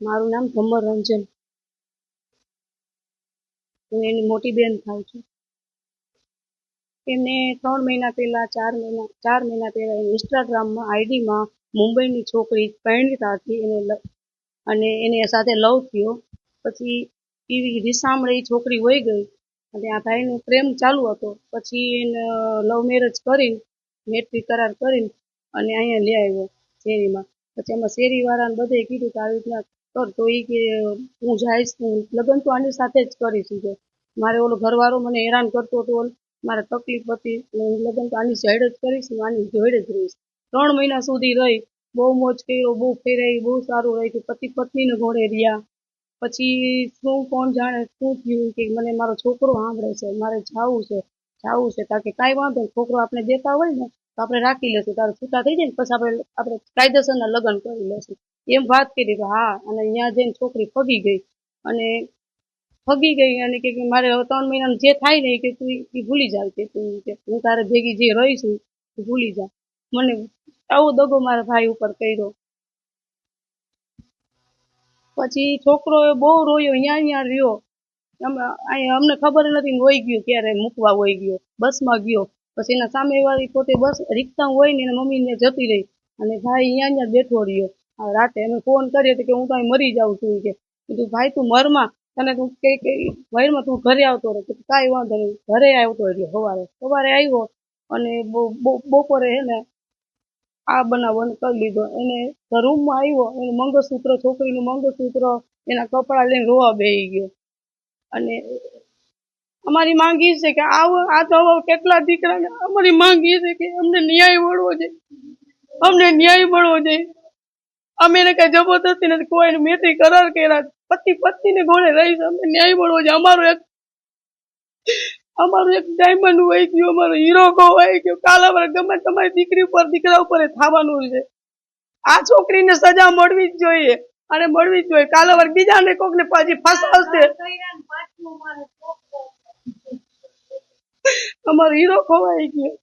મારું નામ ભમર રંજન. હું એની મોટી બેન થાઉં છું. એમને ત્રણ મહિના પહેલા, ચાર મહિના ચાર મહિના પહેલા ઇન્સ્ટાગ્રામમાં આઈડીમાં મુંબઈની છોકરી પરિણીતા હતી એને અને એની સાથે લવ થયો. પછી એવી રીસામણે એ છોકરી વહી ગઈ અને આ ભાઈનો પ્રેમ ચાલુ હતો. પછી એને લવ મેરેજ કરીને મેટ્રિક કરાર કરીને અને અહીંયા લઈ આવ્યો શેરીમાં. પછી એમાં શેરીવાળાને બધે કીધું કે આવી રીતના કર તો એ કે હું જઈશ લગ્ન તો આની સાથે જ કરીશ કે. મારે ઓલો ઘરવાળો મને હેરાન કરતો હતો મારે તકલીફ હતી હું લગ્ન તો આની સાઈડ જ કરીશ આની જોડે જ રહીશ. ત્રણ મહિના સુધી રહી. બહુ મોજ કર્યો, બહુ ફેરાઈ, બહુ સારું રહ્યું પતિ પત્નીને ઘોડે રહ્યા. પછી શું કોણ જાણે શું થયું કે મને મારો છોકરો સાંભળે છે, મારે જાવું છે જાવું છે. કારણ કે કાંઈ વાંધો છોકરો આપણે દેતા હોય ને તો આપણે રાખી લેશું, તારે છૂટા થઈ જાય ને, પછી આપણે આપણે કાયદેસરના લગ્ન કરી લેશું. એમ વાત કરી તો હા, અને અહીંયા જઈને છોકરી ફગી ગઈ. અને ફગી ગઈ અને કે કે મારે ત્રણ મહિનાનું જે થાય ને કે તું એ ભૂલી જાવ કે તું કે હું તારે ભેગી જે રહીશું તું ભૂલી જા. મને આવો દગો મારા ભાઈ ઉપર કર્યો. પછી છોકરો બહુ રોયો, અહીંયા અહીંયા રહ્યો. અમને ખબર નથી વહી ગયો ક્યારે, મૂકવા વહી ગયો, બસમાં ગયો. પછી એના સામેવાળી પોતે બસ રિક્ષા હોય ને એના મમ્મીને જતી રહી. અને ભાઈ અહીંયા અહીંયા બેઠો રહ્યો. રાતે અમે ફોન કરીએ તો કે હું કાંઈ મરી જાઉં છું કે. કીધું, ભાઈ, તું મરમાં. તને તું કે વયરમાં તું ઘરે આવતો રહે. કાંઈ વાંધો નહીં. ઘરે આવતો રહ્યો સવારે સવારે આવ્યો અને બપોરે હે ને આ બનાવ કરી લીધો. એને રૂમમાં આવ્યો. એનું મંગળસૂત્ર, છોકરીનું મંગળસૂત્ર એના કપડાં લઈને રોવા બેસી ગયો. અને અમારી માંગ એ છે કે આવો, આ તો કેટલા દીકરાને અમારી માંગ એ છે કે અમને ન્યાય મળવો જોઈએ અમને ન્યાય મળવો જોઈએ અમે એને કઈ જબરદસ્તી નથી કોઈ મેથી કરાર કર્યા પતિ પત્નીને ગોળે રહીશ અમને ન્યાય મળવો જોઈએ અમારો એક, અમારું એક ડાયમંડ હોય ગયો, અમારો હીરો હોય ગયો. કાલ અમારે ગમે તમારી દીકરી ઉપર, દીકરા ઉપર થવાનું છે. આ છોકરીને સજા મળવી જ જોઈએ. અને મળવી જ જોઈએ. કાલ અમારે બીજાને કોકને પાછી ફસાવશે. અમારો હીરો ખોવાઈ ગયો